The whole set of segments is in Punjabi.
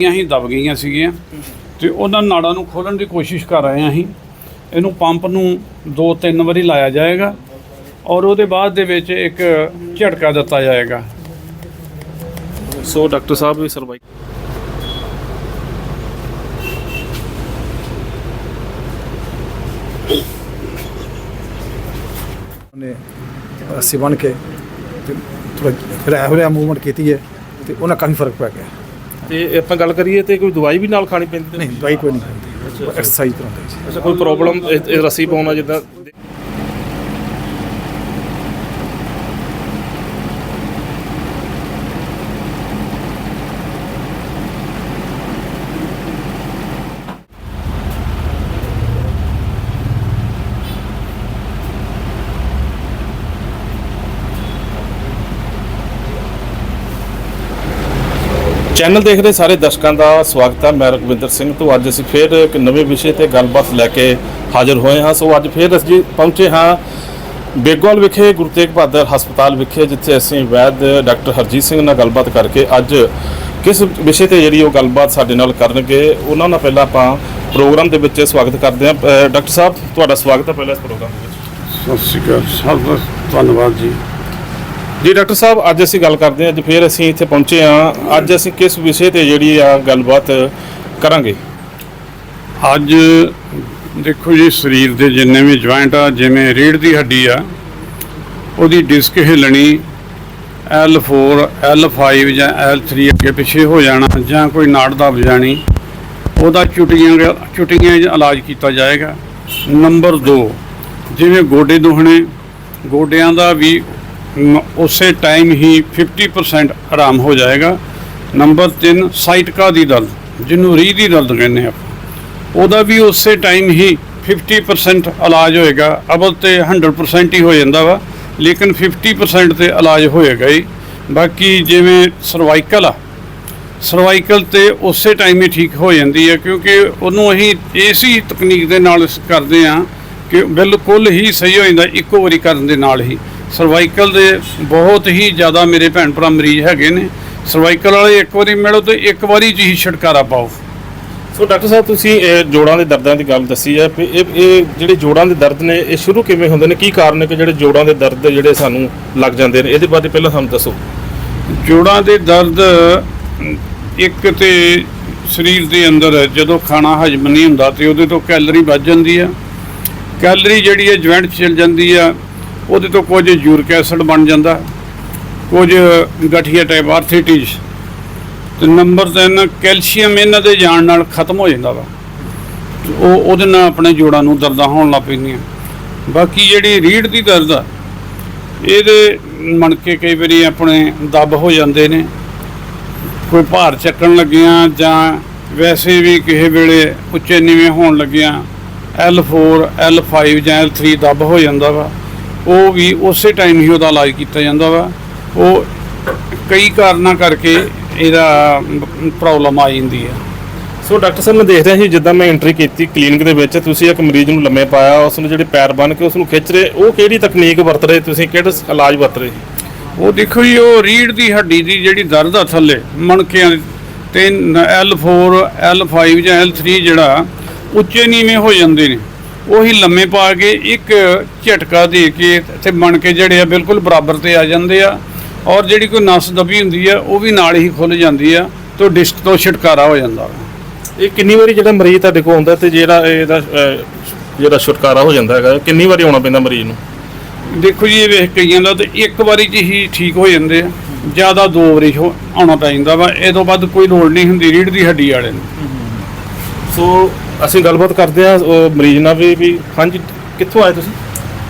ਹੀ ਦਬ ਗਈਆਂ ਸੀਗੀਆਂ ਤੇ ਉਹਨਾਂ ਨਾੜਾਂ ਨੂੰ ਖੋਲਣ ਦੀ ਕੋਸ਼ਿਸ਼ ਕਰ ਰਹੇ ਹਾਂ ਅਸੀਂ। ਇਹਨੂੰ ਪੰਪ ਨੂੰ ਦੋ ਤਿੰਨ ਵਾਰੀ ਲਾਇਆ ਜਾਏਗਾ ਔਰ ਉਹਦੇ ਬਾਅਦ ਦੇ ਵਿੱਚ ਇੱਕ ਝਟਕਾ ਦਿੱਤਾ ਜਾਏਗਾ। ਸੋ ਡਾਕਟਰ ਸਾਹਿਬ ਵੀ ਸਰਵਾਈ ਉਹਨੇ ਰੱਸੀ ਬਣ ਕੇ ਤੇ ਥੋੜਾ ਰਹਿ ਹੋਇਆ ਮੂਵਮੈਂਟ ਕੀਤੀ ਹੈ ਤੇ ਉਹਨਾਂ ਕਾਫੀ ਫ਼ਰਕ ਪੈ ਗਿਆ। ਤੇ ਆਪਾਂ ਗੱਲ ਕਰੀਏ ਤੇ ਕੋਈ ਦਵਾਈ ਵੀ ਨਾਲ ਖਾਣੀ ਪੈਂਦੀ ਨਹੀਂ ਦਵਾਈ ਕੋਈ ਨਹੀਂ ਐਕਸਰਸਾਈਜ਼ ਕਰਾਉਂਦੇ ਜੀ। ਅੱਛਾ ਕੋਈ ਪ੍ਰੋਬਲਮ ਰੱਸੀ ਪਾਉਣਾ ਜਿੱਦਾਂ ਚੈਨਲ ਦੇਖ ਰਹੇ ਸਾਰੇ ਦਰਸ਼ਕਾਂ ਦਾ ਸਵਾਗਤ ਹੈ। ਮੈਂ ਰਘਵਿੰਦਰ ਸਿੰਘ ਤੋਂ। ਅੱਜ ਅਸੀਂ ਫੇਰ ਇੱਕ ਨਵੇਂ ਵਿਸ਼ੇ ਤੇ ਗੱਲਬਾਤ ਲੈ ਕੇ ਹਾਜ਼ਰ ਹੋਏ ਹਾਂ। ਸੋ ਅੱਜ ਫੇਰ ਅਸੀਂ ਪਹੁੰਚੇ ਹਾਂ ਬੇਗੋਲ ਵਿਖੇ, ਗੁਰੂ ਤੇਗ ਬਹਾਦਰ ਹਸਪਤਾਲ ਵਿਖੇ, ਜਿੱਥੇ ਅਸੀਂ ਵੈਦ ਡਾਕਟਰ ਹਰਜੀਤ ਸਿੰਘ ਨਾਲ ਗੱਲਬਾਤ ਕਰਕੇ ਅੱਜ ਕਿਸ ਵਿਸ਼ੇ ਤੇ ਜਿਹੜੀ ਉਹ ਗੱਲਬਾਤ ਸਾਡੇ ਨਾਲ ਕਰਨਗੇ, ਉਹਨਾਂ ਨਾਲ ਪਹਿਲਾਂ ਆਪਾਂ ਪ੍ਰੋਗਰਾਮ ਦੇ ਵਿੱਚ ਸਵਾਗਤ ਕਰਦੇ ਹਾਂ। ਅਹ ਡਾਕਟਰ ਸਾਹਿਬ, ਤੁਹਾਡਾ ਸਵਾਗਤ ਹੈ ਪਹਿਲਾਂ ਇਸ ਪ੍ਰੋਗਰਾਮ ਦੇ ਵਿੱਚ। ਸਤਿ ਸ਼੍ਰੀ ਅਕਾਲ। ਸਭ ਦਾ ਧੰਨਵਾਦ ਜੀ। ਜੀ, ਡਾਕਟਰ ਸਾਹਿਬ, ਅੱਜ ਅਸੀਂ ਗੱਲ ਕਰਦੇ ਹਾਂ ਅੱਜ ਫੇਰ ਅਸੀਂ ਇੱਥੇ ਪਹੁੰਚੇ ਹਾਂ। ਅੱਜ ਅਸੀਂ ਕਿਸ ਵਿਸ਼ੇ ਤੇ ਜਿਹੜੀ ਆ ਗੱਲਬਾਤ ਕਰਾਂਗੇ? ਅੱਜ ਦੇਖੋ ਜੀ, ਸਰੀਰ ਦੇ ਜਿੰਨੇ ਵੀ ਜੁਆਇੰਟ ਆ, ਜਿਵੇਂ ਰੀੜ੍ਹ ਦੀ ਹੱਡੀ ਆ, ਉਹਦੀ ਡਿਸਕ ਹਿੱਲਣੀ L4 L5 ਜਾਂ L3 ਅੱਗੇ ਪਿੱਛੇ ਹੋ ਜਾਣਾ ਜਾਂ ਕੋਈ ਨਾੜ ਦਬ ਜਾਣੀ, ਉਹਦਾ ਚੁਟੀਆਂ ਚੁਟੀਆਂ ਇਲਾਜ ਕੀਤਾ ਜਾਏਗਾ। ਨੰਬਰ 2 ਜਿਵੇਂ ਗੋਡੇ ਦੁਖਣੇ, ਗੋਡਿਆਂ ਦਾ ਵੀ ਉਸੇ ਟਾਈਮ ਹੀ 50% ਆਰਾਮ ਹੋ ਜਾਏਗਾ। ਨੰਬਰ 3 ਸਾਈਟਕਾ ਦੀ ਦਰਦ, ਜਿਹਨੂੰ ਰੀਹ ਦੀ ਦਰਦ ਕਹਿੰਦੇ ਆਪਾਂ। ਉਹਦਾ ਵੀ ਉਸੇ ਟਾਈਮ ਹੀ 50% ਇਲਾਜ ਹੋਏਗਾ। ਅਵਲ ਤੇ 100% ਹੀ ਹੋ ਜਾਂਦਾ ਵਾ, ਲੇਕਿਨ 50% ਤੇ ਇਲਾਜ ਹੋਏਗਾ ਹੀ। ਬਾਕੀ ਜਿਵੇਂ ਸਰਵਾਈਕਲ ਆ ਸਰਵਾਈਕਲ ਤੇ ਉਸੇ ਟਾਈਮ ਹੀ ਠੀਕ ਹੋ ਜਾਂਦੀ ਹੈ, ਕਿਉਂਕਿ ਉਹਨੂੰ ਅਸੀਂ ਇਸੀ ਤਕਨੀਕ ਦੇ ਨਾਲ ਕਰਦੇ ਆ ਕਿ ਬਿਲਕੁਲ ਹੀ ਸਹੀ ਹੋ ਜਾਂਦਾ, ਇੱਕੋ ਵਾਰੀ ਕਰਨ ਦੇ ਨਾਲ ਹੀ। ਸਰਵਾਈਕਲ ਦੇ ਬਹੁਤ ਹੀ ਜ਼ਿਆਦਾ ਮੇਰੇ ਭੈਣ ਭਰਾ ਮਰੀਜ਼ ਹੈਗੇ ਨੇ। ਸਰਵਾਈਕਲ ਵਾਲੇ ਇੱਕ ਵਾਰੀ ਮਿਲੋ ਤੇ ਇੱਕ ਵਾਰੀ ਹੀ ਛੁਟਕਾਰਾ ਪਾਓ। ਸੋ ਡਾਕਟਰ ਸਾਹਿਬ ਤੁਸੀਂ ਇਹ ਜੋੜਾਂ ਦੇ ਦਰਦਾਂ ਦੀ ਗੱਲ ਦੱਸੀ ਹੈ ਵੀ ਇਹ ਇਹ ਜਿਹੜੇ ਜੋੜਾਂ ਦੇ ਦਰਦ ਨੇ ਇਹ ਸ਼ੁਰੂ ਕਿਵੇਂ ਹੁੰਦੇ ਨੇ? ਕੀ ਕਾਰਨ ਹੈ ਕਿ ਜਿਹੜੇ ਜੋੜਾਂ ਦੇ ਦਰਦ ਜਿਹੜੇ ਸਾਨੂੰ ਲੱਗ ਜਾਂਦੇ ਨੇ? ਇਹਦੇ ਬਾਰੇ ਪਹਿਲਾਂ ਸਾਨੂੰ ਦੱਸੋ। ਜੋੜਾਂ ਦੇ ਦਰਦ ਇੱਕ ਤੇ ਸਰੀਰ ਦੇ ਅੰਦਰ ਜਦੋਂ ਖਾਣਾ ਹਜਮ ਨਹੀਂ ਹੁੰਦਾ ਤੇ ਉਹਦੇ ਤੋਂ ਕੈਲਰੀ ਵੱਧ ਜਾਂਦੀ ਆ ਕੈਲਰੀ ਜਿਹੜੀ ਹੈ ਜੁਆਇੰਟ 'ਚ ਚਲ ਜਾਂਦੀ ਆ ਉਹਦੇ ਤੋਂ ਕੁਝ ਯੂਰਿਕ ਐਸਿਡ ਬਣ ਜਾਂਦਾ, ਕੁਝ ਗਠੀਆ ਟਾਈਪ ਆਰਥਰਾਈਟਿਸ ਤੇ ਨੰਬਰ 3 ਕੈਲਸ਼ੀਅਮ ਇਹਨਾਂ ਦੇ ਜਾਣ ਨਾਲ ਖਤਮ ਹੋ ਜਾਂਦਾ ਵਾ। ਉਹ ਉਹਦੇ ਨਾਲ ਆਪਣੇ ਜੋੜਾਂ ਨੂੰ ਦਰਦਾਂ ਹੋਣ ਲੱਗ ਪੈਂਦੀਆਂ। ਬਾਕੀ ਜਿਹੜੀ ਰੀੜ ਦੀ ਦਰਦ ਆ, ਇਹਦੇ ਮਣਕੇ ਕਈ ਵਾਰੀ ਆਪਣੇ ਦੱਬ ਹੋ ਜਾਂਦੇ ਨੇ। ਕੋਈ ਭਾਰ ਚੱਕਣ ਲੱਗਿਆਂ ਜਾਂ ਵੈਸੇ ਵੀ ਕਿਸੇ ਵੇਲੇ ਉੱਚੇ ਨੀਵੇਂ ਹੋਣ ਲੱਗਿਆਂ L4 L5 ਜਾਂ L3 ਦੱਬ ਹੋ ਜਾਂਦਾ ਵਾ। ਉਹ ਵੀ ਉਸੇ ਟਾਈਮ ਹੀ ਉਹਦਾ ਇਲਾਜ ਕੀਤਾ ਜਾਂਦਾ ਵਾ। ਉਹ ਕਈ ਕਾਰਨਾਂ ਕਰਕੇ ਇਹਦਾ ਪ੍ਰੋਬਲਮ ਆ ਜਾਂਦੀ ਹੈ ਸੋ ਡਾਕਟਰ ਸਾਹਿਬ ਮੈਂ ਦੇਖ ਰਿਹਾ ਸੀ ਜਿੱਦਾਂ ਮੈਂ ਐਂਟਰੀ ਕੀਤੀ ਕਲੀਨਿਕ ਦੇ ਵਿੱਚ ਤੁਸੀਂ ਇੱਕ ਮਰੀਜ਼ ਨੂੰ ਲੰਮੇ ਪਾਇਆ ਉਸ ਨੂੰ ਜਿਹੜੇ ਪੈਰ ਬੰਨ ਕੇ ਉਸ ਨੂੰ ਖਿੱਚ ਰਹੇ ਉਹ ਕਿਹੜੀ ਤਕਨੀਕ ਵਰਤ ਰਹੇ ਤੁਸੀਂ ਕਿਹੜਾ ਇਲਾਜ ਵਰਤ ਰਹੇ? ਉਹ ਦੇਖੋ ਜੀ ਉਹ ਰੀੜ ਦੀ ਹੱਡੀ ਦੀ ਜਿਹੜੀ ਦਰਦ ਆ ਥੱਲੇ ਮਣਕਿਆਂ ਤੇ L4 L5 ਜਾਂ L3 ਜਿਹੜਾ ਉੱਚੇ ਨੀਵੇਂ ਹੋ ਜਾਂਦੇ ਨੇ। ਉਹੀ ਲੰਮੇ ਪਾ ਕੇ ਇੱਕ ਝਟਕਾ ਦੇ ਕੇ ਤੇ ਮਣਕੇ ਜਿਹੜੇ ਆ ਬਿਲਕੁਲ ਬਰਾਬਰ ਤੇ ਆ ਜਾਂਦੇ ਆ। ਔਰ ਜਿਹੜੀ ਕੋਈ ਨਸ ਦਬੀ ਹੁੰਦੀ ਆ ਉਹ ਵੀ ਨਾਲ ਹੀ ਖੁੱਲ ਜਾਂਦੀ ਆ ਤੇ ਉਹ ਡਿਸਕ ਤੋਂ ਛੁਟਕਾਰਾ ਹੋ ਜਾਂਦਾ। ਇਹ ਕਿੰਨੀ ਵਾਰੀ ਜਿਹੜਾ ਮਰੀਜ਼ ਤੁਹਾਡੇ ਕੋਲ ਆਉਂਦਾ ਤੇ ਜਿਹੜਾ ਇਹਦਾ ਜਿਹੜਾ ਛੁਟਕਾਰਾ ਹੋ ਜਾਂਦਾ ਹੈਗਾ ਕਿੰਨੀ ਵਾਰੀ ਆਉਣਾ ਪੈਂਦਾ ਮਰੀਜ਼ ਨੂੰ? ਦੇਖੋ ਜੀ ਇਹ ਵੇਖ ਕਈਆਂ ਦਾ ਤੇ ਇੱਕ ਵਾਰੀ 'ਚ ਹੀ ਠੀਕ ਹੋ ਜਾਂਦੇ ਆ। ਜ਼ਿਆਦਾ ਦੋ ਵਾਰੀ ਹੋ- ਆਉਣਾ ਪੈ ਜਾਂਦਾ ਵਾ ਇਹ ਤੋਂ ਵੱਧ ਕੋਈ ਲੋੜ ਨਹੀਂ ਹੁੰਦੀ ਰੀੜ ਦੀ ਹੱਡੀ ਵਾਲੇ ਨੂੰ। ਸੋ ਅਸੀਂ ਗੱਲਬਾਤ ਕਰਦੇ ਉਹ ਮਰੀਜ਼ ਨਾਲ ਵੀ ਵੀ ਹਾਂਜੀ ਕਿੱਥੋਂ ਆਏ ਤੁਸੀਂ?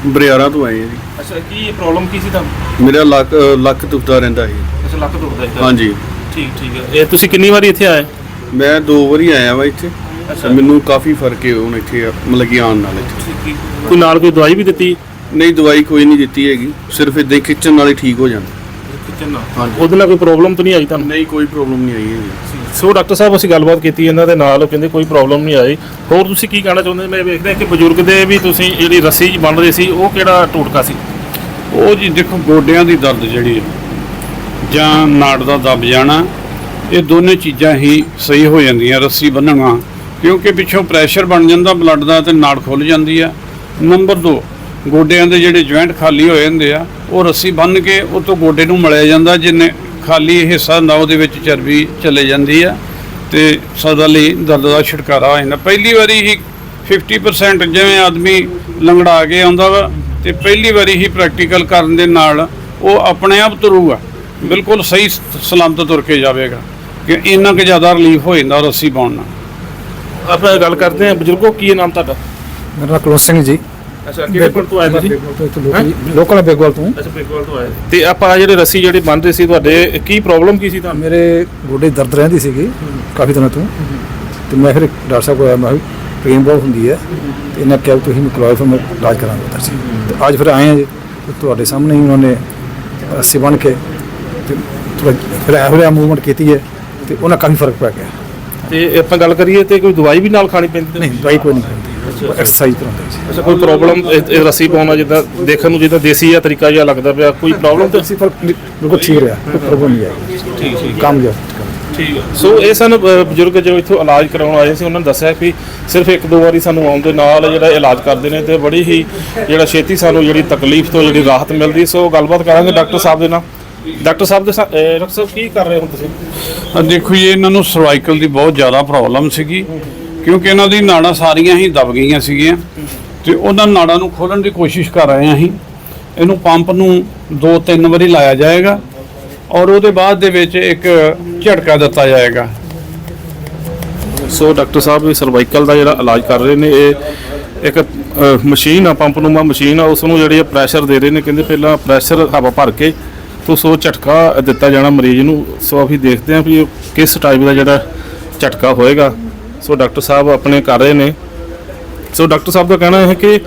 ਬਰਿਆਰਾ ਤੋਂ ਆਏ ਆ ਜੀ। ਅੱਛਾ ਕੀ ਪ੍ਰੋਬਲਮ ਕੀ ਸੀ ਤੁਹਾਨੂੰ? ਮੇਰਾ ਲੱਕ ਅ, ਲੱਕ ਦੁਖਦਾ ਰਹਿੰਦਾ ਸੀ। ਅੱਛਾ ਲੱਕ ਦੁਖਦਾ ਸੀ। ਹਾਂਜੀ। ਠੀਕ ਠੀਕ ਹੈ। ਇਹ ਤੁਸੀਂ ਕਿੰਨੀ ਵਾਰੀ ਇੱਥੇ ਆਏ? ਮੈਂ ਦੋ ਵਾਰੀ ਆਇਆ ਵਾ ਇੱਥੇ। ਤੇ ਮੈਨੂੰ ਕਾਫੀ ਫ਼ਰਕ ਹੈ ਹੁਣ ਇੱਥੇ ਮਤਲਬ ਕਿ ਆਉਣ ਨਾਲ ਇੱਥੇ। ਕੋਈ ਨਾਲ ਕੋਈ ਦਵਾਈ ਵੀ ਦਿੱਤੀ? ਨਹੀਂ ਦਵਾਈ ਕੋਈ ਨਹੀਂ ਦਿੱਤੀ ਹੈਗੀ। ਸਿਰਫ ਇਦਾਂ ਹੀ ਖਿੱਚਣ ਨਾਲ ਹੀ ਠੀਕ ਹੋ ਜਾਂਦਾ। ਨਾਲ ਹਾਂਜੀ। ਉਹਦੇ ਨਾਲ ਕੋਈ ਪ੍ਰੋਬਲਮ ਤਾਂ ਨਹੀਂ ਆਈ ਤੁਹਾਨੂੰ? ਨਹੀਂ ਕੋਈ ਪ੍ਰੋਬਲਮ ਨਹੀਂ ਆਈ ਹੈਗੀ ਸੋ ਡਾਕਟਰ ਸਾਹਿਬ ਅਸੀਂ ਗੱਲਬਾਤ ਕੀਤੀ ਇਹਨਾਂ ਦੇ ਨਾਲ ਉਹ ਕਹਿੰਦੇ ਕੋਈ ਪ੍ਰੋਬਲਮ ਨਹੀਂ ਆਈ। ਹੋਰ ਤੁਸੀਂ ਕੀ ਕਹਿਣਾ ਚਾਹੁੰਦੇ ਮੈਂ ਵੇਖਦਾ ਕਿ ਬਜ਼ੁਰਗ ਦੇ ਵੀ ਤੁਸੀਂ ਜਿਹੜੀ ਰੱਸੀ ਜੀ ਬਣ ਰਹੀ ਸੀ ਉਹ ਕਿਹੜਾ ਟੋਟਕਾ ਸੀ? ਉਹ ਜੀ ਦੇਖੋ ਗੋਡਿਆਂ ਦੀ ਦਰਦ ਜਿਹੜੀ ਹੈ ਜਾਂ ਨਾੜ ਦਾ ਦਬ ਜਾਣਾ ਇਹ ਦੋਨੇ ਚੀਜ਼ਾਂ ਹੀ ਸਹੀ ਹੋ ਜਾਂਦੀਆਂ ਰੱਸੀ ਬੰਨਣਾ ਕਿਉਂਕਿ ਪਿੱਛੋਂ ਪ੍ਰੈਸ਼ਰ ਬਣ ਜਾਂਦਾ ਬਲੱਡ ਦਾ ਤੇ ਨਾੜ ਖੁੱਲ ਜਾਂਦੀ ਆ ਨੰਬਰ 2 ਗੋਡਿਆਂ ਦੇ ਜਿਹੜੇ ਜੁਆਇੰਟ ਖਾਲੀ ਹੋਏ ਹੁੰਦੇ ਆ ਉਹ ਰੱਸੀ ਬੰਨ ਕੇ ਉਹ ਤੋਂ ਗੋਡੇ ਨੂੰ ਮਲਿਆ ਜਾਂਦਾ ਜਿੰਨੇ ਖਾਲੀ ਹਿੱਸਾ ਹੁੰਦਾ ਉਹਦੇ ਵਿੱਚ ਚਰਬੀ ਚਲੇ ਜਾਂਦੀ ਆ ਤੇ ਸਦਾ ਲਈ ਦਰਦ ਦਾ ਛੁਟਕਾਰਾ ਹੋ ਜਾਂਦਾ। ਪਹਿਲੀ ਵਾਰੀ ਹੀ 50% ਜਿਵੇਂ ਆਦਮੀ ਲੰਗੜਾ ਕੇ ਆਉਂਦਾ ਵਾ ਤੇ ਪਹਿਲੀ ਵਾਰੀ ਹੀ ਪ੍ਰੈਕਟੀਕਲ ਕਰਨ ਦੇ ਨਾਲ ਉਹ ਆਪਣੇ ਆਪ ਤੁਰੂਗਾ ਬਿਲਕੁਲ ਸਹੀ ਸਲਾਮਤ ਤੁਰ ਕੇ ਜਾਵੇਗਾ ਕਿ ਇੰਨਾ ਕੁ ਜ਼ਿਆਦਾ ਰਿਲੀਫ ਹੋ ਜਾਂਦਾ ਰੱਸੀ ਪਾਉਣ ਨਾਲ। ਆਪਾਂ ਗੱਲ ਕਰਦੇ ਹਾਂ ਬਜ਼ੁਰਗੋ ਕੀ ਨਾਮ ਤੁਹਾਡਾ? ਮੇਰਾ ਕੁਲਵੰਤ ਸਿੰਘ ਜੀ। ਅੱਛਾ ਕਿਹੜੇ ਪਿੰਡ ਤੋਂ ਆਏ ਤੁਸੀਂ? ਲੋਕਲ ਹੈ ਬੇਗਵਾਲ ਤੋਂ। ਅੱਛਾ ਬੇਗਵਾਲ ਤੋਂ ਆਏ। ਤੇ ਆਪਾਂ ਜਿਹੜੇ ਰੱਸੀ ਜਿਹੜੀ ਬੰਨ ਰਹੇ ਸੀ ਤੁਹਾਡੇ ਕੀ ਪ੍ਰੋਬਲਮ ਕੀ ਸੀ ਤੁਹਾਨੂੰ? ਮੇਰੇ ਗੋਡੇ ਦਰਦ ਰਹਿੰਦੀ ਸੀਗੀ ਕਾਫੀ ਦਿਨਾਂ ਤੋਂ। ਤੇ ਮੈਂ ਫਿਰ ਡਾਕਟਰ ਸਾਹਿਬ ਕੋਲ ਆਇਆ ਮੈਂ ਪੇਨ ਬਹੁਤ ਹੁੰਦੀ ਹੈ। ਤੇ ਇਹਨਾਂ ਕਿਹਾ ਵੀ ਤੁਸੀਂ ਮੈਨੂੰ ਫਿਰ ਮੈਂ ਇਲਾਜ ਕਰਾਂਗਾ ਉੱਧਰ ਜੀ ਤੇ ਅੱਜ ਫਿਰ ਆਏ ਹਾਂ ਜੀ ਤੇ ਤੁਹਾਡੇ ਸਾਹਮਣੇ ਹੀ ਉਹਨਾਂ ਨੇ ਰੱਸੀ ਬੰਨ੍ਹ ਕੇ ਤੇ ਥੋੜਾ ਫਿਰ ਇਹੋ ਜਿਹਾ ਮੂਵਮੈਂਟ ਕੀਤੀ ਹੈ ਤੇ ਉਹਨਾਂ ਕਾਫੀ ਫ਼ਰਕ ਪੈ ਗਿਆ। ਤੇ ਆਪਾਂ ਗੱਲ ਕਰੀਏ ਤੇ ਕੋਈ ਦਵਾਈ ਵੀ ਨਾਲ ਖਾਣੀ ਪੈਂਦੀ ਨਹੀਂ ਦਵਾਈ ਕੋਈ ਨਹੀਂ ਪੈਂਦੀ ਐਕਸਰਸਾਈਜ਼ ਕਰਾਉਂਦੇ ਜੀ ਅੱਛਾ ਕੋਈ ਪ੍ਰੋਬਲਮ ਇਹ ਰੱਸੀ ਪਾਉਣਾ ਜਿੱਦਾਂ ਦੇਖਣ ਨੂੰ ਜਿੱਦਾਂ ਦੇਸੀ ਜਿਹਾ ਤਰੀਕਾ ਜਿਹਾ ਲੱਗਦਾ ਪਿਆ ਕੋਈ ਪ੍ਰੋਬਲਮ ਤੇ ਅਸੀਂ ਫ਼ਰਕ ਬਿਲਕੁਲ ਠੀਕ ਰਿਹਾ ਕੋਈ ਪ੍ਰੋਬਲਮ ਨਹੀਂ ਆਈ। ਠੀਕ ਠੀਕ। ਕੰਮ ਜੋ ਠੀਕ ਹੈ ਸੋ ਇਹ ਸਨ ਬਜ਼ੁਰਗ ਜੋ ਇੱਥੋਂ ਇਲਾਜ ਕਰਾਉਣ ਆਏ ਸੀ ਉਹਨਾਂ ਨੇ ਦੱਸਿਆ ਕਿ ਸਿਰਫ ਇੱਕ ਦੋ ਵਾਰੀ ਸਾਨੂੰ ਆਉਣ ਦੇ ਨਾਲ ਜਿਹੜਾ ਇਲਾਜ ਕਰਦੇ ਨੇ ਤੇ ਬੜੀ ਹੀ ਜਿਹੜਾ ਛੇਤੀ ਸਾਨੂੰ ਜਿਹੜੀ ਤਕਲੀਫ ਤੋਂ ਜਿਹੜੀ ਰਾਹਤ ਮਿਲਦੀ। ਸੋ ਗੱਲਬਾਤ ਕਰਾਂਗੇ ਡਾਕਟਰ ਸਾਹਿਬ ਦੇ ਨਾਲ। ਡਾਕਟਰ ਸਾਹਿਬ ਦੇ ਸਾ- ਡਾਕਟਰ ਸਾਹਿਬ ਕੀ ਕਰ ਰਹੇ ਹੋ ਤੁਸੀਂ? ਆ ਦੇਖੋ ਜੀ ਇਹਨਾਂ ਨੂੰ ਸਰਵਾਈਕਲ ਦੀ ਬਹੁਤ ਜ਼ਿਆਦਾ ਪ੍ਰੋਬਲਮ ਸੀਗੀ। ਕਿਉਂਕਿ ਇਹਨਾਂ ਦੀ ਨਾੜਾਂ ਸਾਰੀਆਂ ਹੀ ਦਬ ਗਈਆਂ ਸੀਗੀਆਂ ਤੇ ਉਹਨਾਂ ਨਾੜਾਂ ਨੂੰ ਖੋਲਣ ਦੀ ਕੋਸ਼ਿਸ਼ ਕਰ ਰਹੇ ਹਾਂ ਅਸੀਂ। ਇਹਨੂੰ ਪੰਪ ਨੂੰ ਦੋ ਤਿੰਨ ਵਾਰੀ ਲਾਇਆ ਜਾਏਗਾ ਔਰ ਉਹਦੇ ਬਾਅਦ ਦੇ ਵਿੱਚ ਇੱਕ ਝਟਕਾ ਦਿੱਤਾ ਜਾਏਗਾ। ਸੋ ਡਾਕਟਰ ਸਾਹਿਬ, ਇਹ ਸਰਵਾਈਕਲ ਦਾ ਜਿਹੜਾ ਇਲਾਜ ਕਰ ਰਹੇ ਨੇ, ਇਹ ਇੱਕ ਮਸ਼ੀਨ ਆ, ਪੰਪ ਨੂੰਮਾ ਮਸ਼ੀਨ ਆ ਉਸ ਨੂੰ ਜਿਹੜੀ ਪ੍ਰੈਸ਼ਰ ਦੇ ਰਹੇ ਨੇ, ਕਹਿੰਦੇ ਪਹਿਲਾਂ ਪ੍ਰੈਸ਼ਰ ਹਵਾ ਭਰ ਕੇ, ਤੋਂ ਸੋ ਝਟਕਾ ਦਿੱਤਾ ਜਾਣਾ ਮਰੀਜ਼ ਨੂੰ। ਸੋ ਅਸੀਂ ਦੇਖਦੇ ਹਾਂ ਵੀ ਕਿਸ ਟਾਈਪ ਦਾ ਜਿਹੜਾ ਝਟਕਾ ਹੋਏਗਾ। ਸੋ ਡਾਕਟਰ ਸਾਹਿਬ ਆਪਣੇ ਕਰ ਰਹੇ ਨੇ। ਸੋ ਡਾਕਟਰ ਸਾਹਿਬ ਦਾ ਕਹਿਣਾ ਹੈ ਕਿ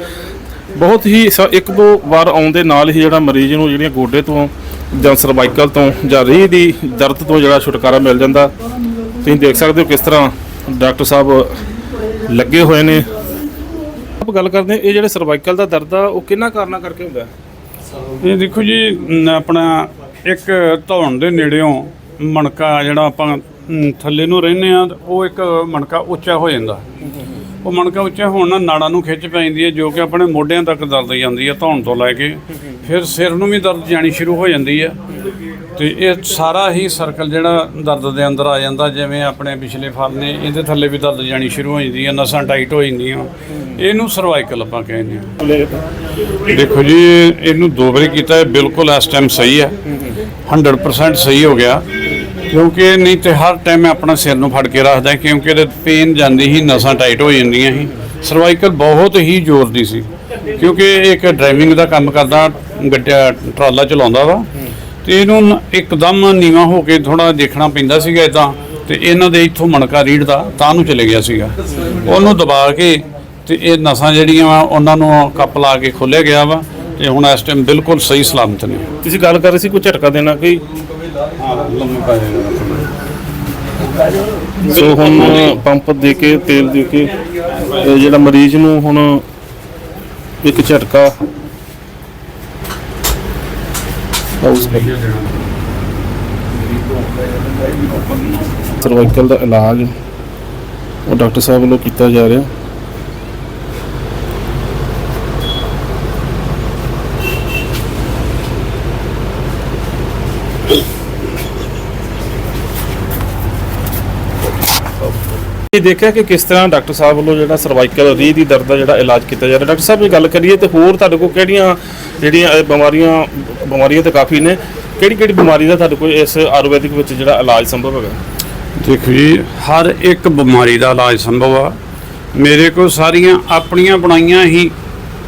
ਬਹੁਤ ਹੀ ਸ- ਇੱਕ ਦੋ ਵਾਰ ਆਉਣ ਦੇ ਨਾਲ ਹੀ ਜਿਹੜਾ ਮਰੀਜ਼ ਨੂੰ ਜਿਹੜੀਆਂ ਗੋਡੇ ਤੋਂ ਜਾਂ ਸਰਵਾਈਕਲ ਤੋਂ ਜਾਂ ਰੀਹ ਦੀ ਦਰਦ ਤੋਂ ਜਿਹੜਾ ਛੁਟਕਾਰਾ ਮਿਲ ਜਾਂਦਾ। ਤੁਸੀਂ ਦੇਖ ਸਕਦੇ ਹੋ ਕਿਸ ਤਰ੍ਹਾਂ ਡਾਕਟਰ ਸਾਹਿਬ ਲੱਗੇ ਹੋਏ ਨੇ। ਆਪ ਗੱਲ ਕਰਦੇ ਇਹ ਜਿਹੜੇ ਸਰਵਾਈਕਲ ਦਾ ਦਰਦ ਆ, ਉਹ ਕਿੰਨਾ ਕਾਰਨਾਂ ਕਰਕੇ ਹੁੰਦਾ? ਇਹ ਦੇਖੋ ਜੀ ਆਪਣਾ ਇੱਕ ਧੌਣ ਦੇ ਨੇੜਿਓਂ ਮਣਕਾ ਜਿਹੜਾ ਆਪਾਂ ਮ, ਥੱਲੇ ਨੂੰ ਰਹਿੰਦੇ ਆ ਉਹ ਇੱਕ ਮਣਕਾ ਉੱਚਾ ਹੋ ਜਾਂਦਾ। ਉਹ ਮਣਕਾ ਉੱਚਾ ਹੋਣ ਨਾਲ ਨਾੜਾਂ ਨੂੰ ਖਿੱਚ ਪੈ ਜਾਂਦੀ ਹੈ ਜੋ ਕਿ ਆਪਣੇ ਮੋਢਿਆਂ ਤੱਕ ਦਰਦ ਜਾਂਦੀ ਹੈ ਧੌਣ ਤੋਂ ਲੈ ਕੇ। ਫਿਰ ਸਿਰ ਨੂੰ ਵੀ ਦਰਦ ਜਾਣੀ ਸ਼ੁਰੂ ਹੋ ਜਾਂਦੀ ਹੈ। ਤੇ ਇਹ ਸਾਰਾ ਹੀ ਸਰਕਲ ਜਿਹੜਾ ਦਰਦ ਦੇ ਅੰਦਰ ਆ ਜਾਂਦਾ ਜਿਵੇਂ ਆਪਣੇ ਪਿਛਲੇ ਫਲ ਨੇ ਇਹਦੇ ਥੱਲੇ ਵੀ ਦਰਦ ਜਾਣੀ ਸ਼ੁਰੂ ਹੋ ਜਾਂਦੀ ਹੈ ਨਸਾਂ ਟਾਈਟ ਹੋ ਜਾਂਦੀਆਂ। ਇਹਨੂੰ ਸਰਵਾਈਕਲ ਆਪਾਂ ਕਹਿੰਦੇ ਹਾਂ। ਦੇਖੋ ਜੀ ਇਹਨੂੰ ਦੋ ਵਾਰੀ ਕੀਤਾ ਹੈ ਬਿਲਕੁਲ ਇਸ ਟਾਈਮ ਸਹੀ ਹੈ। 100% ਸਹੀ ਹੋ ਗਿਆ। ਕਿਉਂਕਿ ਨਹੀਂ ਤੇ ਹਰ ਟਾਈਮ ਮੈਂ ਆਪਣਾ ਸਿਰ ਨੂੰ ਫੜ ਕੇ ਰੱਖਦਾ, ਕਿਉਂਕਿ ਇਹਦੇ ਪੇਨ ਜਾਂਦੀ ਹੀ ਨਸਾਂ ਟਾਈਟ ਹੋ ਜਾਂਦੀਆਂ ਸੀ। ਸਰਵਾਈਕਲ ਬਹੁਤ ਹੀ ਜ਼ੋਰ ਦੀ ਸੀ। ਕਿਉਂਕਿ ਇਹ ਇੱਕ ਡਰਾਈਵਿੰਗ ਦਾ ਕੰਮ ਕਰਦਾ ਗੱਡਾ ਟਰਾਲਾ ਚਲਾਉਂਦਾ ਵਾ। ਤੇ ਇਹਨੂੰ ਇੱਕਦਮ ਨੀਵਾ ਹੋ ਕੇ ਥੋੜਾ ਦੇਖਣਾ ਪੈਂਦਾ ਸੀਗਾ ਇਦਾਂ ਤੇ ਇਹਨਾਂ ਦੇ ਇੱਥੋਂ ਮਣਕਾ ਰੀੜ ਦਾ ਤਾਂ ਨੂੰ ਚਲੇ ਗਿਆ ਸੀਗਾ। ਉਹਨੂੰ ਦਬਾ ਕੇ ਤੇ ਇਹ ਨਸਾਂ ਜਿਹੜੀਆਂ ਵਾ, ਉਹਨਾਂ ਨੂੰ ਕੱਪ ਲਾ ਕੇ ਖੋਲਿਆ ਗਿਆ ਵਾ। ਤੇ ਹੁਣ ਇਸ ਟਾਈਮ ਬਿਲਕੁਲ ਸਹੀ ਸਲਾਮਤ ਨੇ। ਤੁਸੀਂ ਗੱਲ ਕਰ ਰਹੇ ਸੀ ਕੋਈ ਝਟਕਾ ਦੇਣਾ, ਕੋਈ ਸੋ ਹੁਣ ਪੰਪ ਦੇ ਕੇ, ਤੇਲ ਦੇ ਕੇ, ਇਹ ਜਿਹੜਾ ਮਰੀਜ਼ ਨੂੰ ਹੁਣ ਇੱਕ ਝਟਕਾ ਹਾਊਸ ਸਰਵਾਈਕਲ ਦਾ ਇਲਾਜ ਉਹ ਡਾਕਟਰ ਸਾਹਿਬ ਵੱਲੋਂ ਕੀਤਾ ਜਾ ਰਿਹਾ। ਇਹ ਦੇਖਿਆ ਕਿ ਕਿਸ ਤਰ੍ਹਾਂ ਡਾਕਟਰ ਸਾਹਿਬ ਵੱਲੋਂ ਜਿਹੜਾ ਸਰਵਾਈਕਲ ਰੀਹ ਦੀ ਦਰਦ ਦਾ ਜਿਹੜਾ ਇਲਾਜ ਕੀਤਾ ਜਾ ਰਿਹਾ। ਡਾਕਟਰ ਸਾਹਿਬ ਇਹ ਗੱਲ ਕਰੀਏ ਤੇ ਹੋਰ ਤੁਹਾਡੇ ਕੋਲ ਕਿਹੜੀਆਂ, ਜਿਹੜੀਆਂ ਇਹ ਬਿਮਾਰੀਆਂ ਬਿਮਾਰੀਆਂ ਤਾਂ ਕਾਫੀ ਨੇ ਕਿਹੜੀ ਕਿਹੜੀ ਬਿਮਾਰੀ ਦਾ ਤੁਹਾਡੇ ਕੋਲ ਇਸ ਆਯੁਰਵੈਦਿਕ ਵਿੱਚ ਜਿਹੜਾ ਇਲਾਜ ਸੰਭਵ ਹੈਗਾ? ਦੇਖੋ ਜੀ, ਹਰ ਇੱਕ ਬਿਮਾਰੀ ਦਾ ਇਲਾਜ ਸੰਭਵ ਆ। ਮੇਰੇ ਕੋਲ ਸਾਰੀਆਂ ਆਪਣੀਆਂ ਬਣਾਈਆਂ ਹੀ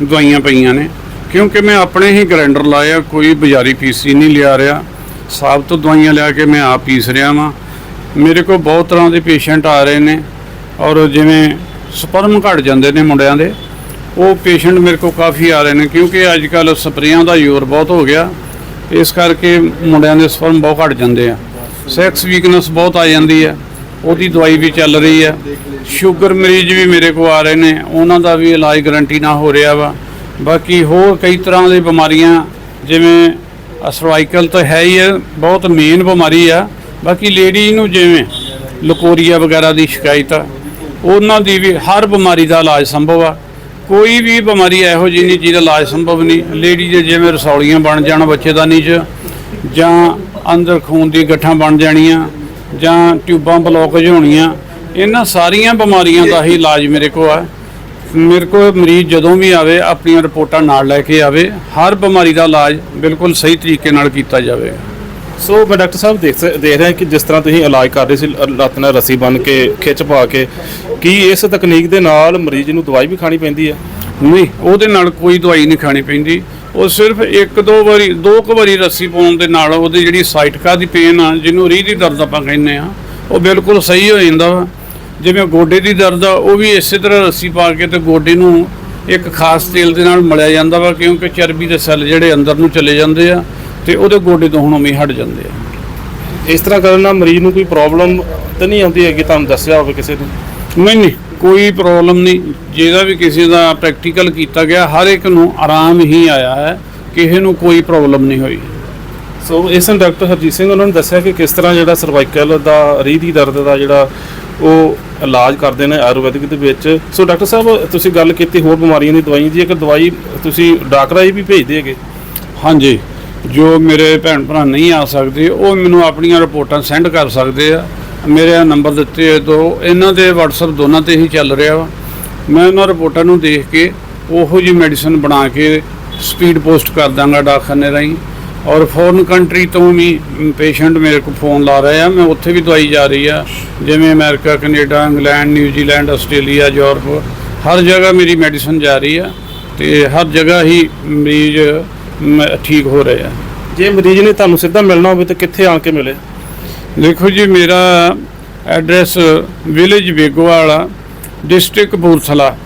ਦਵਾਈਆਂ ਪਈਆਂ ਨੇ। ਕਿਉਂਕਿ ਮੈਂ ਆਪਣੇ ਹੀ ਗ੍ਰੈਂਡਰ ਲਾਇਆ, ਕੋਈ ਬਾਜ਼ਾਰੀ ਪੀਸੀ ਨਹੀਂ ਲਿਆ ਰਿਹਾ। ਸਾਬਤ ਦਵਾਈਆਂ ਲਿਆ ਕੇ ਮੈਂ ਆਪ ਪੀਸ ਰਿਹਾ ਵਾਂ। ਮੇਰੇ ਕੋਲ ਬਹੁਤ ਤਰ੍ਹਾਂ ਦੇ ਪੇਸ਼ੈਂਟ ਆ ਰਹੇ ਨੇ। ਔਰ ਜਿਵੇਂ ਸਪਰਮ ਘਟ ਜਾਂਦੇ ਨੇ ਮੁੰਡਿਆਂ ਦੇ, ਉਹ ਪੇਸ਼ੈਂਟ ਮੇਰੇ ਕੋਲ ਕਾਫੀ ਆ ਰਹੇ ਨੇ ਕਿਉਂਕਿ ਅੱਜ ਕੱਲ ਸਪਰੇਆਂ ਦਾ ਜ਼ੋਰ ਬਹੁਤ ਹੋ ਗਿਆ। ਇਸ ਕਰਕੇ ਮੁੰਡਿਆਂ ਦੇ ਸਪਰਮ ਬਹੁਤ ਘਟ ਜਾਂਦੇ ਆ। ਸੈਕਸ ਵੀਕਨੈਸ ਬਹੁਤ ਆ ਜਾਂਦੀ ਹੈ ਉਹਦੀ ਦਵਾਈ ਵੀ ਚੱਲ ਰਹੀ ਹੈ ਸ਼ੂਗਰ ਮਰੀਜ਼ ਵੀ ਮੇਰੇ ਕੋਲ ਆ ਰਹੇ ਨੇ। ਉਹਨਾਂ ਦਾ ਵੀ ਇਲਾਜ ਗਰੰਟੀ ਨਾਲ ਹੋ ਰਿਹਾ ਵਾ। ਬਾਕੀ ਹੋਰ ਕਈ ਤਰ੍ਹਾਂ ਦੀ ਬਿਮਾਰੀਆਂ, ਜਿਵੇਂ ਸਰਵਾਈਕਲ ਤਾਂ ਹੈ ਹੀ ਹੈ ਬਹੁਤ ਮੇਨ ਬਿਮਾਰੀ ਆ। ਬਾਕੀ ਲੇਡੀ ਨੂੰ ਜਿਵੇਂ ਲਕੋਰੀਆ ਵਗੈਰਾ ਦੀ ਸ਼ਿਕਾਇਤ ਆ। ਉਹਨਾਂ ਦੀ ਵੀ ਹਰ ਬਿਮਾਰੀ ਦਾ ਇਲਾਜ ਸੰਭਵ ਆ। ਕੋਈ ਵੀ ਬਿਮਾਰੀ ਇਹੋ ਜਿਹੀ ਨਹੀਂ ਜਿਹਦਾ ਇਲਾਜ ਸੰਭਵ ਨਹੀਂ। ਲੇਡੀ ਦੇ ਜਿਵੇਂ ਰਸੌਲੀਆਂ ਬਣ ਜਾਣ ਬੱਚੇਦਾਨੀ 'ਚ ਜਾਂ ਅੰਦਰ ਖੂਨ ਦੀ ਗੱਠਾਂ ਬਣ ਜਾਣੀਆਂ, ਜਾਂ ਟਿਊਬਾਂ ਬਲੌਕੇਜ ਹੋਣੀਆਂ, ਇਹਨਾਂ ਸਾਰੀਆਂ ਬਿਮਾਰੀਆਂ ਦਾ ਹੀ ਇਲਾਜ ਮੇਰੇ ਕੋਲ ਆ। ਮੇਰੇ ਕੋਲ ਮਰੀਜ਼ ਜਦੋਂ ਵੀ ਆਵੇ, ਆਪਣੀਆਂ ਰਿਪੋਰਟਾਂ ਨਾਲ ਲੈ ਕੇ ਆਵੇ, ਹਰ ਬਿਮਾਰੀ ਦਾ ਇਲਾਜ ਬਿਲਕੁਲ ਸਹੀ ਤਰੀਕੇ ਨਾਲ ਕੀਤਾ ਜਾਵੇ। ਸੋ ਮੈਂ ਡਾਕਟਰ ਸਾਹਿਬ ਦੇਖ ਸ- ਦੇਖ ਰਿਹਾ ਕਿ ਜਿਸ ਤਰ੍ਹਾਂ ਤੁਸੀਂ ਇਲਾਜ ਕਰ ਰਹੇ ਸੀ ਲ- ਲੱਤ ਨਾਲ ਰੱਸੀ ਬੰਨ ਕੇ, ਖਿੱਚ ਪਾ ਕੇ, ਕੀ ਇਸ ਤਕਨੀਕ ਦੇ ਨਾਲ ਮਰੀਜ਼ ਨੂੰ ਦਵਾਈ ਵੀ ਖਾਣੀ ਪੈਂਦੀ ਹੈ? ਨਹੀਂ, ਉਹਦੇ ਨਾਲ ਕੋਈ ਦਵਾਈ ਨਹੀਂ ਖਾਣੀ ਪੈਂਦੀ। ਉਹ ਸਿਰਫ ਇੱਕ ਦੋ ਵਾਰੀ, ਦੋ ਕੁ ਵਾਰੀ ਰੱਸੀ ਪਾਉਣ ਦੇ ਨਾਲ ਉਹਦੀ ਜਿਹੜੀ ਸਾਈਟਕਾ ਦੀ ਪੇਨ ਆ, ਜਿਹਨੂੰ ਰੀਹ ਦੀ ਦਰਦ ਆਪਾਂ ਕਹਿੰਦੇ ਆ, ਉਹ ਬਿਲਕੁਲ ਸਹੀ ਹੋ ਜਾਂਦਾ ਵਾ। ਜਿਵੇਂ ਗੋਡੇ ਦੀ ਦਰਦ ਆ, ਉਹ ਵੀ ਇਸੇ ਤਰ੍ਹਾਂ ਰੱਸੀ ਪਾ ਕੇ ਤੇ ਗੋਡੇ ਨੂੰ ਇੱਕ ਖਾਸ ਤੇਲ ਦੇ ਨਾਲ ਮਲਿਆ ਜਾਂਦਾ ਵਾ, ਕਿਉਂਕਿ ਚਰਬੀ ਦੇ ਸੈੱਲ ਜਿਹੜੇ ਅੰਦਰ ਨੂੰ ਚਲੇ ਜਾਂਦੇ ਆ। ਤੇ ਉਹਦੇ ਗੋਡੇ ਤੋਂ ਹੁਣ ਉਵੇਂ ਹਟ ਜਾਂਦੇ ਆ। ਇਸ ਤਰ੍ਹਾਂ ਕਰਨ ਨਾਲ ਮਰੀਜ਼ ਨੂੰ ਕੋਈ ਪ੍ਰੋਬਲਮ ਤਾਂ ਨਹੀਂ ਆਉਂਦੀ ਹੈਗੀ ਤੁਹਾਨੂੰ ਦੱਸਿਆ ਹੋਵੇ ਕਿਸੇ ਨੇ? ਨਹੀਂ ਨਹੀਂ ਕੋਈ ਪ੍ਰੋਬਲਮ ਨਹੀਂ। ਜਿਹਦਾ ਵੀ ਕਿਸੇ ਦਾ ਪ੍ਰੈਕਟੀਕਲ ਕੀਤਾ ਗਿਆ ਹਰ ਇੱਕ ਨੂੰ ਆਰਾਮ ਹੀ ਆਇਆ ਹੈ ਕਿਸੇ ਨੂੰ ਕੋਈ ਪ੍ਰੋਬਲਮ ਨਹੀਂ ਹੋਈ। ਸੋ ਇਸ ਨੂੰ ਡਾਕਟਰ ਹਰਜੀਤ ਸਿੰਘ ਉਹਨਾਂ ਨੇ ਦੱਸਿਆ ਕਿ ਕਿਸ ਤਰ੍ਹਾਂ ਜਿਹੜਾ ਸਰਵਾਈਕਲ ਦਾ ਰੀਹ ਦੀ ਦਰਦ ਦਾ ਜਿਹੜਾ ਉਹ ਇਲਾਜ ਕਰਦੇ ਨੇ ਆਯੁਰਵੈਦਿਕ ਦੇ ਵਿੱਚ। ਸੋ ਡਾਕਟਰ ਸਾਹਿਬ ਤੁਸੀਂ ਗੱਲ ਕੀਤੀ ਹੋਰ ਬਿਮਾਰੀਆਂ ਦੀ ਦਵਾਈ ਦੀ ਇੱਕ ਦਵਾਈ ਤੁਸੀਂ ਡਾਕਟਰਾਂ ਹੀ ਵੀ ਭੇਜਦੇ ਹੈਗੇ? ਹਾਂਜੀ। ਜੋ ਮੇਰੇ ਭੈਣ ਭਰਾ ਨਹੀਂ ਆ ਸਕਦੇ, ਉਹ ਮੈਨੂੰ ਆਪਣੀਆਂ ਰਿਪੋਰਟਾਂ ਸੈਂਡ ਕਰ ਸਕਦੇ ਆ। ਮੇਰੇ ਨੰਬਰ ਦਿੱਤੇ ਹੋਏ ਤੋਂ ਇਹਨਾਂ ਦੇ WhatsApp ਦੋਨਾਂ ਤੇ ਹੀ ਚੱਲ ਰਿਹਾ ਵਾ। ਮੈਂ ਉਹਨਾਂ ਰਿਪੋਰਟਾਂ ਨੂੰ ਦੇਖ ਕੇ ਉਹੋ ਜੀ ਮੈਡੀਸਨ ਬਣਾ ਕੇ ਸਪੀਡ ਪੋਸਟ ਕਰ ਦਾਂਗਾ ਡਾਕਖਾਨੇ ਰਾਹੀਂ। ਔਰ ਫੋਰਨ ਕੰਟਰੀ ਤੋਂ ਵੀ ਪੇਸ਼ੈਂਟ ਮੇਰੇ ਕੋਲ ਫੋਨ ਲਾ ਰਹੇ ਆ। ਮੈਂ ਉੱਥੇ ਵੀ ਦਵਾਈ ਜਾ ਰਹੀ ਆ। ਜਿਵੇਂ America, Canada, England New Zealand Australia, Europe, ਹਰ ਜਗ੍ਹਾ ਮੇਰੀ ਮੈਡੀਸਨ ਜਾ ਰਹੀ ਆ। ਤੇ ਹਰ ਜਗ੍ਹਾ ਹੀ ਮਰੀਜ਼ ਮ- ਠੀਕ ਹੋ ਰਹੇ। ਆ ਜੇ ਮਰੀਜ਼ ਨੇ ਤੁਹਾਨੂੰ ਸਿੱਧਾ ਮਿਲਣਾ ਹੋਵੇ ਤਾਂ ਕਿੱਥੇ ਆਣ ਕੇ ਮਿਲੇ? ਦੇਖੋ ਜੀ ਮੇਰਾ address village Begowal district Kapurthala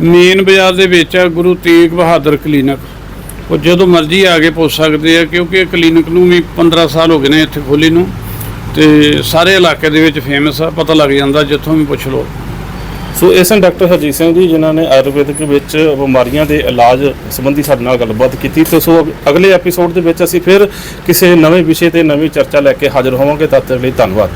main ਬਾਜ਼ਾਰ ਦੇ ਵਿੱਚ ਆ ਗੁਰੂ ਤੇਗ ਬਹਾਦਰ ਕਲੀਨਿਕ। ਉਹ ਜਦੋਂ ਮਰਜ਼ੀ ਆ ਕੇ ਪੁੱਛ ਸਕਦੇ ਆ ਕਿਉਂਕਿ ਇਹ ਕਲੀਨਿਕ ਨੂੰ ਵੀ 15 ਸਾਲ ਹੋ ਗਏ ਨੇ ਇੱਥੇ ਖੋਲੀ ਨੂੰ। ਤੇ ਸਾਰੇ ਇਲਾਕੇ ਦੇ ਵਿੱਚ ਫੇਮਸ ਆ ਪਤਾ ਲੱਗ ਜਾਂਦਾ ਜਿੱਥੋਂ ਵੀ ਪੁੱਛ ਲਓ। ਸੋ ਇਸ ਹਨ ਡਾਕਟਰ ਹਰਜੀਤ ਸਿੰਘ ਜੀ, ਜਿਨ੍ਹਾਂ ਨੇ ਆਯੁਰਵੈਦਿਕ ਵਿੱਚ ਬਿਮਾਰੀਆਂ ਦੇ ਇਲਾਜ ਸੰਬੰਧੀ ਸਾਡੇ ਨਾਲ ਗੱਲਬਾਤ ਕੀਤੀ ਤੇ ਸੋ ਅਗਲੇ ਐਪੀਸੋਡ ਦੇ ਵਿੱਚ ਅਸੀਂ ਫਿਰ ਕਿਸੇ ਨਵੇਂ ਵਿਸ਼ੇ ਤੇ ਨਵੀਂ ਚਰਚਾ ਲੈ ਕੇ ਹਾਜ਼ਰ ਹੋਵਾਂਗੇ। ਤਦ ਤੱਕ ਲਈ ਧੰਨਵਾਦ।